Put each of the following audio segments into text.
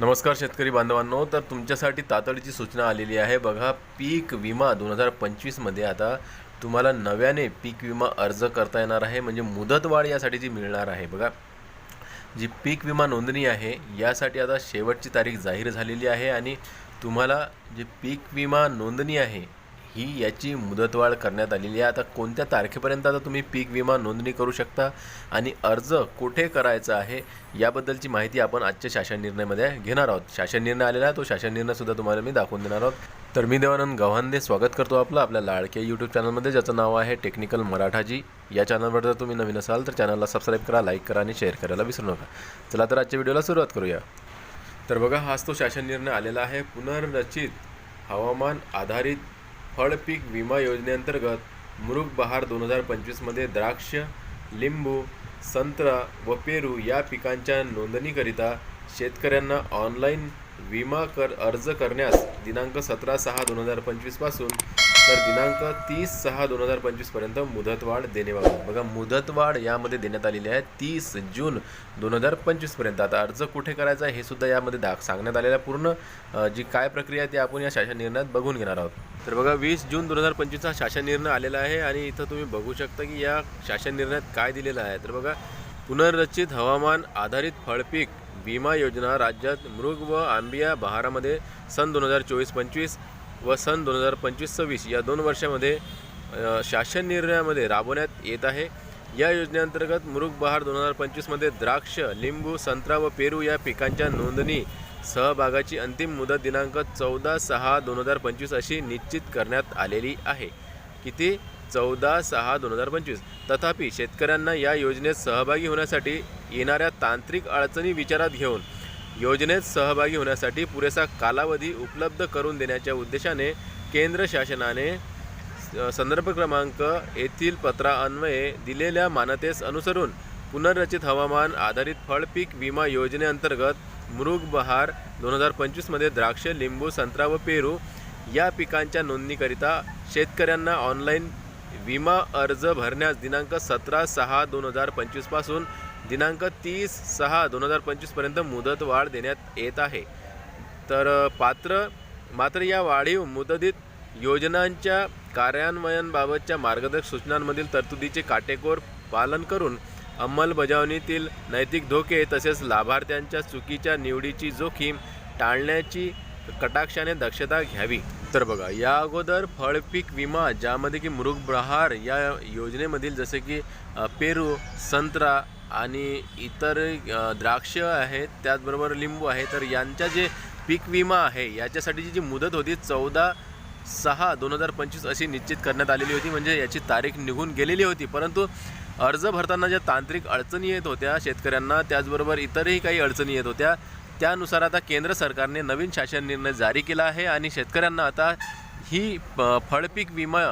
नमस्कार शेतकरी बांधवांनो तर तुमच्यासाठी तातडीची सूचना आलेली आहे. बघा पीक विमा दोन हजार पंचवीसमध्ये आता तुम्हाला नव्याने पीक विमा अर्ज करता येणार आहे. म्हणजे मुदतवाढ यासाठी जी मिळणार आहे बघा. जी पीक विमा नोंदणी आहे यासाठी आता शेवटची तारीख जाहीर झालेली आहे आणि तुम्हाला जी पीक विमा नोंदणी आहे ही याची मुदतवाढ करण्यात आलेली आहे. आता कोणत्या तारखेपर्यंत आता तुम्ही पीक विमा नोंदणी करू शकता आणि अर्ज कुठे करायचा आहे याबद्दलची माहिती आपण आजच्या शासन निर्णयामध्ये घेणार आहोत. शासन निर्णय आलेला आहे तो शासन निर्णयसुद्धा तुम्हाला मी दाखवून देणार आहोत. तर मी देवानंद गव्हांदे स्वागत करतो आपलं आपल्या लाडक्या यूट्यूब चॅनलमध्ये ज्याचं नाव आहे टेक्निकल मराठाजी या चॅनलवर जर तुम्ही नवीन असाल तर चॅनलला सबस्क्राईब करा लाईक करा आणि शेअर करायला विसरू नका. चला तर आजच्या व्हिडिओला सुरुवात करूया. तर बघा हाच तो शासन निर्णय आलेला आहे. पुनर्रचित हवामान आधारित फळ पीक विमा योजनेअंतर्गत मृग बहार दोन हजार पंचवीसमध्ये द्राक्ष लिंबू संत्रा व पेरू या पिकांच्या नोंदणीकरिता शेतकऱ्यांना ऑनलाईन विमा कर अर्ज करण्यास दिनांक सतरा सहा दोन हजार पंचवीसपासून तर दिनांक तीस सहा दोन हजार पंचवीसपर्यंत मुदतवाढ देण्याबाबत बघा मुदतवाढ यामध्ये देण्यात आलेली आहे तीस जून दोन हजार पंचवीसपर्यंत आता अर्ज कुठे करायचा आहे हे सुद्धा यामध्ये दाख सांगण्यात आलेलं आहे पूर्ण. जी काय प्रक्रिया आहे ती आपण या शासन निर्णयात बघून घेणार आहोत. तर बघा वीस जून दोन हजार पंचवीसचा शासन निर्णय आलेला आहे आणि इथं तुम्ही बघू शकता की या शासन निर्णयात काय दिलेलं आहे. तर बघा पुनर्रचित हवामान आधारित फळपीक विमा योजना राज्यात मृग व आंबिया बहारामध्ये सन दोन हजार चोवीस पंचवीस व सन दोन हजार पंचवीस सव्वीस या दोन वर्षामध्ये शासन निर्णयामध्ये राबवण्यात येत आहे. या योजनेअंतर्गत मृगबहार दोन हजार पंचवीसमध्ये द्राक्ष लिंबू संत्रा व पेरू या पिकांच्या नोंदणी सहभागाची अंतिम मुदत दिनांक चौदा सहा दोन हजार पंचवीस अशी निश्चित करण्यात आलेली आहे. किती? चौदा सहा दोन हजार पंचवीस. तथापि शेतकऱ्यांना या योजनेत सहभागी होण्यासाठी येणाऱ्या तांत्रिक अडचणी विचारात घेऊन योजनेत सहभागी होण्यासाठी पुरेसा कालावधी उपलब्ध करून देण्याच्या उद्देशाने केंद्र शासनाने स- संदर्भ क्रमांक येथील पत्रान्वये दिलेल्या मानतेस अनुसरून पुनर्रचित हवामान आधारित फळपीक विमा योजनेअंतर्गत मृग बहार दोन हजार पंचवीसमध्ये द्राक्ष लिंबू संत्रा व पेरू या पिकांच्या नोंदणीकरिता शेतकऱ्यांना ऑनलाईन विमा अर्ज भरण्यास दिनांक सतरा सहा दोन हजार पंचवीसपासून दिनांक तीस सहा दोन हजार पंचवीसपर्यंत मुदतवाढ देण्यात येत आहे. तर पात्र मात्र या वाढीव मुदतीत योजनांच्या कार्यान्वयनबाबतच्या मार्गदर्शक सूचनांमधील तरतुदीचे काटेकोर पालन करून अंमलबजावणीतील नैतिक धोके तसेच लाभार्थ्यांच्या चुकीच्या निवडीची जोखीम टाळण्याची कटाक्षाने दक्षता घ्यावी. तर बघा या अगोदर फळपीक विमा ज्यामध्ये की मृग प्रहार या योजनेमधील जसे की पेरू संत्रा आणि इतर द्राक्ष आहेत त्याचबरोबर लिंबू आहे. तर यांच्या जे पीक विमा आहे याच्यासाठीची जी मुदत होती चौदा सहा दोन हजार पंचवीस अशी निश्चित करण्यात आलेली होती. म्हणजे याची तारीख निघून गेलेली होती. परंतु अर्ज भरताना ज्या तांत्रिक अडचणी येत होत्या शेतकऱ्यांना त्याचबरोबर इतरही काही अडचणी येत होत्या त्यानुसार आता केंद्र सरकारने नवीन शासन निर्णय जारी केला आहे आणि शेतकऱ्यांना आता ही प- फळपीक विमा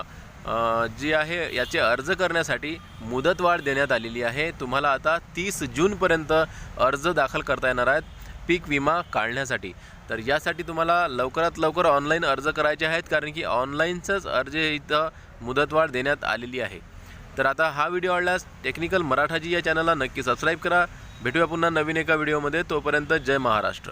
जी आहे याचे अर्ज करण्यासाठी मुदतवाढ देण्यात आलेली आहे. तुम्हाला आता तीस जूनपर्यंत अर्ज दाखल करता येणार आहेत पीक विमा काढण्यासाठी. तर यासाठी तुम्हाला लवकरात लवकर ऑनलाईन अर्ज करायचे आहेत कारण की ऑनलाईनचंच अर्ज इथं मुदतवाढ देण्यात आलेली आहे. तर आता हा व्हिडिओ आवडल्यास टेक्निकल मराठाजी या चॅनलला नक्की सबस्क्राईब करा. भेटूया पुन्हा नवीन एका व्हिडिओमध्ये. तोपर्यंत जय महाराष्ट्र.